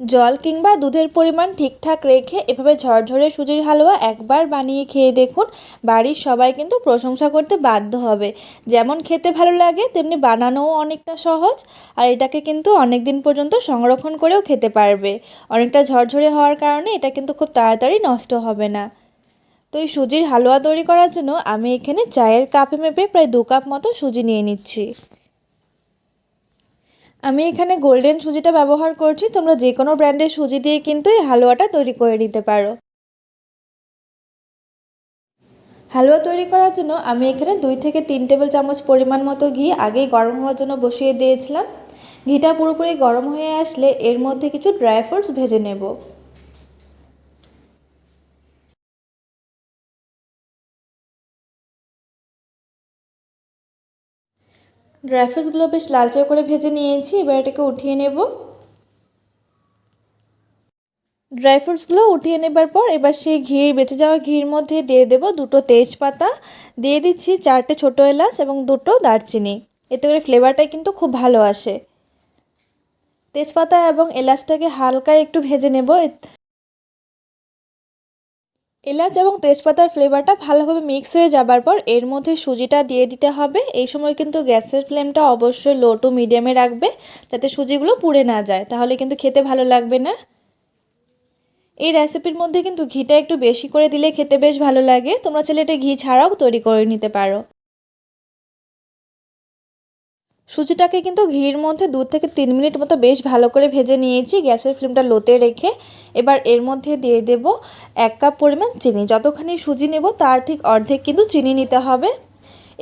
জল কিংবা দুধের পরিমাণ ঠিকঠাক রেখে এভাবে ঝরঝরে সুজির হালুয়া একবার বানিয়ে খেয়ে দেখুন। বাড়ির সবাই কিন্তু প্রশংসা করতে বাধ্য হবে। যেমন খেতে ভালো লাগে, তেমনি বানানোও অনেকটা সহজ। আর এটাকে কিন্তু অনেক দিন পর্যন্ত সংরক্ষণ করেও খেতে পারবে। অনেকটা ঝরঝরে হওয়ার কারণে এটা কিন্তু খুব তাড়াতাড়ি নষ্ট হবে না। তো এই সুজির হালুয়া তৈরি করার জন্য আমি এখানে চায়ের কাপে মেপে প্রায় দু কাপ মতো সুজি নিয়ে নিচ্ছি। আমি এখানে গোল্ডেন সুজিটা ব্যবহার করছি, তোমরা যে কোনো ব্র্যান্ডের সুজি দিয়ে কিন্তু এই হালুয়াটা তৈরি করে নিতে পারো। হালুয়া তৈরি করার জন্য আমি এখানে দুই থেকে তিন টেবিল চামচ পরিমাণ মতো ঘি আগেই গরম হওয়ার জন্য বসিয়ে দিয়েছিলাম। ঘিটা পুরোপুরি গরম হয়ে আসলে এর মধ্যে কিছু ড্রাই ফ্রুটস ভেজে নেব। ড্রাই ফ্রুটসগুলো বেশ লালচে করে ভেজে নিয়েছি, এবার এটাকে উঠিয়ে নেব। ড্রাই ফ্রুটসগুলো উঠিয়ে নেবার পর এবার সেই ঘি, বেঁচে যাওয়া ঘির মধ্যে দিয়ে দেব দুটো তেজপাতা। দিয়ে দিচ্ছি চারটে ছোটো এলাচ এবং দুটো দারচিনি। এতে করে ফ্লেভারটা কিন্তু খুব ভালো আসে। তেজপাতা এবং এলাচটাকে হালকা একটু ভেজে নেব। এলাচ এবং তেজপাতার ফ্লেভারটা ভালোভাবে মিক্স হয়ে যাবার পর এর মধ্যে সুজিটা দিয়ে দিতে হবে। এই সময় কিন্তু গ্যাসের ফ্লেমটা অবশ্যই লো টু মিডিয়ামে রাখবে যাতে সুজিগুলো পুড়ে না যায়। তাহলে কিন্তু খেতে ভালো লাগবে না। এই রেসিপির মধ্যে কিন্তু ঘিটা একটু বেশি করে দিলে খেতে বেশ ভালো লাগে। তোমরা চাইলে এটা ঘি ছাড়াও তৈরি করে নিতে পারো। সুজিটাকে কিন্তু ঘির মধ্যে দু থেকে তিন মিনিট মতো বেশ ভালো করে ভেজে নিয়েছি। গ্যাসের ফ্লেমটা লোতে রেখে এবার এর মধ্যে দিয়ে দেব এক কাপ পরিমাণ চিনি। যতখানি সুজি নেব তার ঠিক অর্ধেক কিন্তু চিনি নিতে হবে।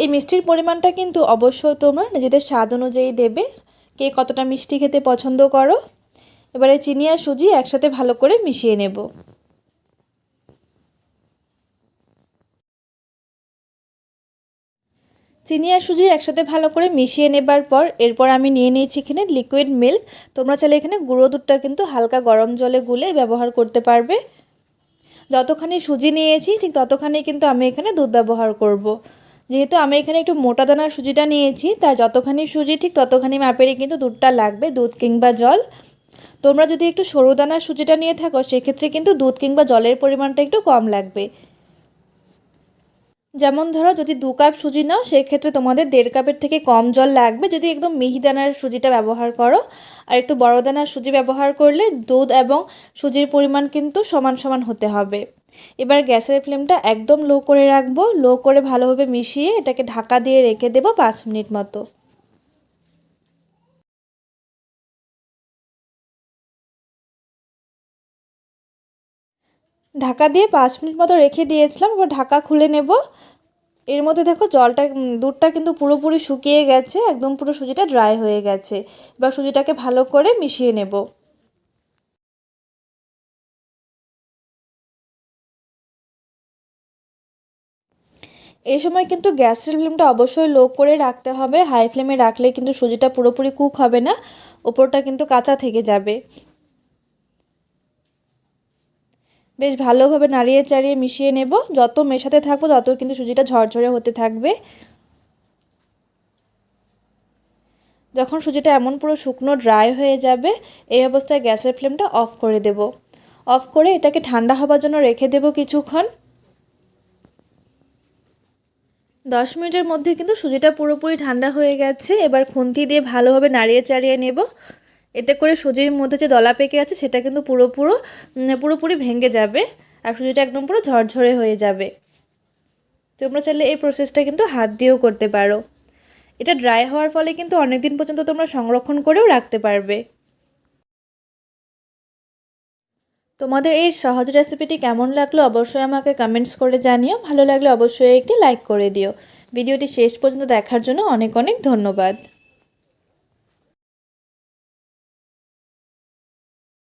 এই মিষ্টির পরিমাণটা কিন্তু অবশ্যই তোমরা নিজেদের স্বাদ অনুযায়ী দেবে, কে কতটা মিষ্টি খেতে পছন্দ করো। এবারে চিনি আর সুজি একসাথে ভালো করে মিশিয়ে নেব। চিনি আর সুজি একসাথে ভালো করে মিশিয়ে নেবার পর এরপর আমি নিয়ে নিয়েছি এখানে লিকুইড মিল্ক তোমরা চাইলে এখানে গুঁড়ো দুধটা কিন্তু হালকা গরম জলে গুলে ব্যবহার করতে পারবে। যতখানি সুজি নিয়েছি, ঠিক ততখানি কিন্তু আমি এখানে দুধ ব্যবহার করব। যেহেতু আমি এখানে একটু মোটা দানার সুজিটা নিয়েছি, তাই যতখানি সুজি, ঠিক ততখানি মাপেরই কিন্তু দুধটা লাগবে, দুধ কিংবা জল। তোমরা যদি একটু সরু দানার সুজিটা নিয়ে থাকো, সেক্ষেত্রে কিন্তু দুধ কিংবা জলের পরিমাণটা একটু কম লাগবে। যেমন ধরো যদি দু কাপ সুজি নাও, সেক্ষেত্রে তোমাদের দেড় কাপের থেকে কম জল লাগবে। যদি একদম মিহিদানার সুজিটা ব্যবহার করো, আর একটু বড় দানার সুজি ব্যবহার করলে দুধ এবং সুজির পরিমাণ কিন্তু সমান সমান হতে হবে। এবার গ্যাসের ফ্লেমটা একদম লো করে রাখব। লো করে ভালোভাবে মিশিয়ে এটাকে ঢাকা দিয়ে রেখে দেবো পাঁচ মিনিট মতো। ঢাকা দিয়ে পাঁচ মিনিট মতো রেখে দিয়েছিলাম, এবার ঢাকা খুলে নেব। এর মধ্যে দেখো জলটা দুধটা কিন্তু পুরোপুরি শুকিয়ে গেছে, একদম পুরো সুজিটা ড্রাই হয়ে গেছে। এবার সুজিটাকে ভালো করে মিশিয়ে নেব। এই সময় কিন্তু গ্যাসের ফ্লেমটা অবশ্যই লো করে রাখতে হবে। হাই ফ্লেমে রাখলে কিন্তু সুজিটা পুরোপুরি কুক হবে না, ওপরটা কিন্তু কাঁচা থেকে যাবে। বেশ ভালোভাবে নাড়িয়ে চাড়িয়ে মিশিয়ে নেব। যত মেশাতে থাকব তত কিন্তু সুজিটা ঝরঝরে হতে থাকবে। যখন সুজিটা এমন পুরো শুকনো ড্রাই হয়ে যাবে, এই অবস্থায় গ্যাসের ফ্লেমটা অফ করে দেব। অফ করে এটাকে ঠান্ডা হবার জন্য রেখে দেব কিছুক্ষণ। দশ মিনিটের মধ্যে কিন্তু সুজিটা পুরোপুরি ঠান্ডা হয়ে গেছে। এবার খুন্তি দিয়ে ভালোভাবে নাড়িয়ে চাড়িয়ে নেব। এতে করে সুজির মধ্যে যে দলা পেকে আছে, সেটা কিন্তু পুরো পুরো পুরোপুরি ভেঙে যাবে আর সুজিটা একদম পুরো ঝরঝরে হয়ে যাবে। তোমরা চাইলে এই প্রসেসটা কিন্তু হাত দিয়েও করতে পারো। এটা ড্রাই হওয়ার ফলে কিন্তু অনেক দিন পর্যন্ত তোমরা সংরক্ষণ করেও রাখতে পারবে। তোমাদের এই সহজ রেসিপিটি কেমন লাগল অবশ্যই আমাকে কমেন্টস করে জানিও। ভালো লাগলে অবশ্যই একটি লাইক করে দিও। ভিডিওটি শেষ পর্যন্ত দেখার জন্য অনেক অনেক ধন্যবাদ।